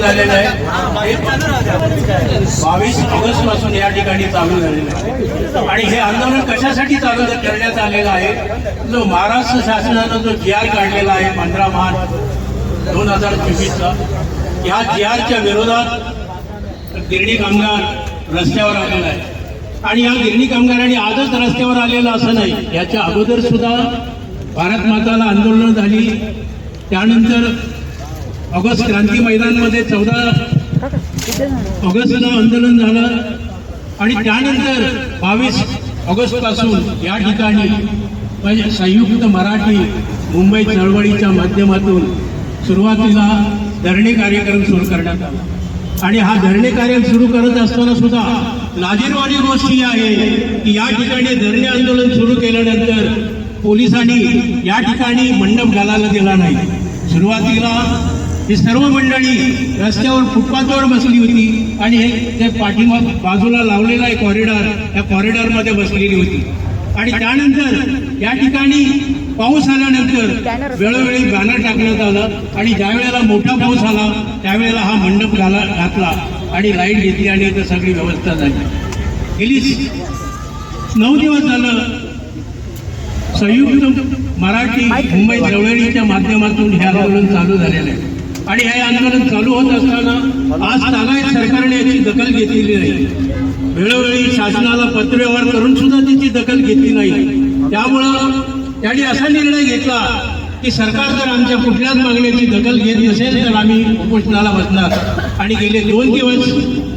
झालेलं आहे. बावीस ऑगस्टपासून या ठिकाणी चालू झालेलं आहे. आणि हे आंदोलन कशासाठी चालू करण्यात आलेलं आहे? जो महाराष्ट्र शासनानं जो जी आर काढलेला आहे पंधरा मार्च दोन हजार चोवीसचा ह्या जी आरच्या विरोधात गिरणी कामगार रस्त्यावर आलेला आहे. आणि या गिरणी कामगारांनी आजच रस्त्यावर आलेलं असं नाही याच्या अगोदर सुद्धा भारत माताला आंदोलनं झाली. त्यानंतर ऑगस्ट क्रांती मैदानमध्ये चौदा ऑगस्टला आंदोलन झालं. आणि त्यानंतर बावीस ऑगस्टपासून या ठिकाणी म्हणजे संयुक्त मराठी मुंबई चळवळीच्या माध्यमातून सुरुवातीला धरणे कार्यक्रम सुरू करण्यात आला. आणि हा धरणे कार्यक्रम सुरू करत असताना सुद्धा लाजीरवाणी गोष्ट ही आहे की या ठिकाणी धरणे आंदोलन सुरू केल्यानंतर पोलिसांनी या ठिकाणी मंडप घालायला दिला नाही. सुरुवातीला ही सर्व मंडळी रस्त्यावर फुटपाथवर बसली होती आणि हे ते पाठीमाग बाजूला लावलेला आहे कॉरिडॉर त्या कॉरिडॉरमध्ये बसलेली होती. आणि त्यानंतर या ठिकाणी पाऊस आल्यानंतर वेळोवेळी बॅनर टाकण्यात आलं आणि ज्यावेळेला मोठा पाऊस आला त्यावेळेला हा मंडप घाला घातला आणि लाइट घेतली आणि इथं सगळी व्यवस्था झाली. गेली नऊ दिवस झालं संयुक्त मराठी मुंबई चळवळीच्या माध्यमातून हे आंदोलन चालू झालेलं आहे. आणि हे आंदोलन चालू होत असताना आज तागायत सरकारने याची दखल घेतलेली नाही. वेळोवेळी शासनाला पत्रव्यवहार करून सुद्धा त्याची दखल घेतली नाही. त्यामुळं त्यांनी असा निर्णय घेतला की सरकार जर आमच्या कुठल्याच मागण्याची दखल घेत नसेल तर आम्ही उपोषणाला बसणार. आणि गेले दोन दिवस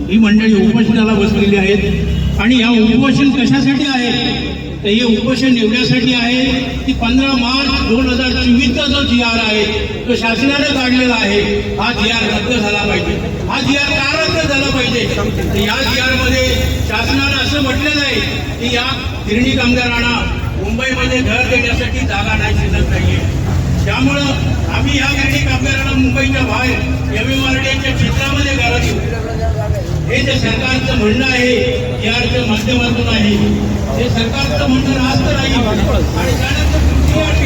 ही मंडळी उपोषणाला बसलेली आहेत. आणि या उपोषण कशासाठी आहे? तर हे उपोषण एवढ्यासाठी आहे की पंधरा मार्च दोन हजार चोवीसचा जो जी आर आहे तो शासनाने काढलेला आहे. हा जी आर रद्द झाला पाहिजे. हा जी आर का रद्द झाला पाहिजे? तर या जी आरमध्ये शासनानं असं म्हटलेलं आहे की या गिरणी कामगारांना मुंबईमध्ये घर देण्यासाठी जागा नाही शिल्लक नाहीये त्यामुळं आम्ही या गिरणी कामगारांना मुंबईच्या बाहेर एम एम आर क्षेत्रामध्ये घरं देऊ जे सरकारचं म्हणणं आहे याच्या माध्यमातून आहे. हे सरकारचं म्हणणं राहत नाही आणि त्यानंतर तुमची आहे.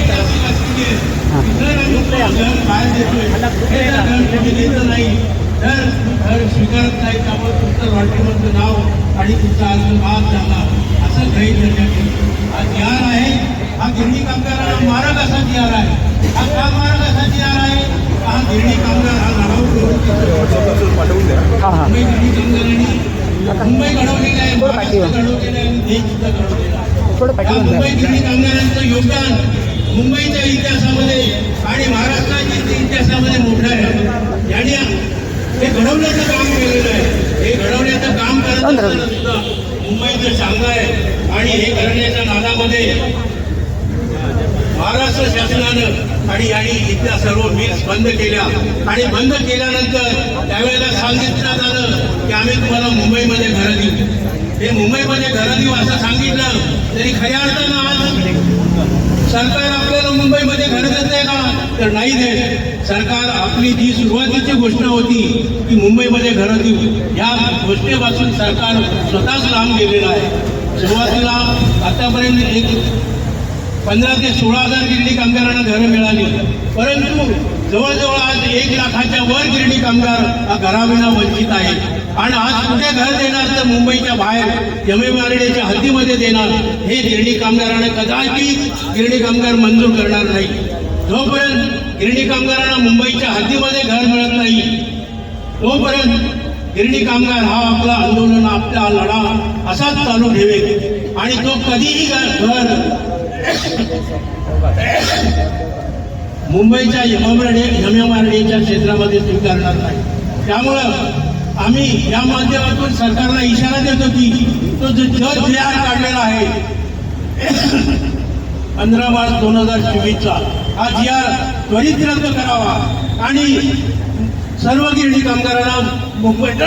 नाही. तर घर स्वीकारत नाही त्यामुळे तुमचं लॉटरीमधलं नाव आणि तुमचा अर्ज झाला. असं काही हा आहे हा गिरणी कामगारांना मारक असा आर आहे. हा का मारक असा आहे हा गिरणी कामगार हा लढाऊ मुंबई गिरणी कामगारांनी मुंबई घडवलेली आहे महाराष्ट्र घडवलेलं आहे आणि देश सुद्धा घडवलेला आहे या मुंबई गिरणी कामगारांचं योगदान मुंबईच्या इतिहासामध्ये आणि महाराष्ट्राच्या इतिहासामध्ये मोठं आहे. यांनी हे घडवण्याचं काम केलेलं आहे. हे घडवण्याचं काम करत सुद्धा मुंबईचं शांघाय आणि हे करण्याच्या नादामध्ये महाराष्ट्र शासनानं आणि यांनी इथल्या सर्व मिल्स बंद केल्या. आणि बंद केल्यानंतर त्यावेळेला सांगितलं झालं की आम्ही तुम्हाला मुंबईमध्ये घरं देऊ. हे मुंबईमध्ये घरं देऊ असं सांगितलं तरी खऱ्या अर्थानं आज सरकार आपल्याला मुंबईमध्ये घर देत आहे का? तर नाही देत. सरकार आपली जी सुरुवातीची गोष्ट होती की मुंबईमध्ये घरं देऊ. या गोष्टीपासून सरकार स्वतःच लांब गेलेलं आहे. सुरुवातीला आतापर्यंत एक पंधरा ते सोळा हजार गिरणी कामगारांना घरं मिळाली परंतु जवळजवळ आज एक लाखाच्या वर गिरणी कामगार घराविना वंचित आहे. आणि आज कुठे घर देणार तर मुंबईच्या बाहेर यमेमारडेच्या हद्दीमध्ये देणार हे गिरणी कामगारांना कदाचित गिरणी कामगार मंजूर करणार नाही. जोपर्यंत गिरणी कामगारांना मुंबईच्या हद्दीमध्ये घर मिळत नाही तोपर्यंत गिरणी कामगार हा आपला आंदोलन आपला लढा असाच चालू ठेवेल. आणि तो कधीही घर मुंबईच्या यमराडे यमराडेच्या क्षेत्रामध्ये स्वीकारणार नाही. त्यामुळं आम्ही या माध्यमातून सरकारला इशारा देतो की तो जो जर तयार काढलेला आहे पंधरा मार्च दोन हजार चोवीसचा हा जी आर त्वरित रद्द करावा. आणि सर्व गिरणी कामगारांना मुंबईत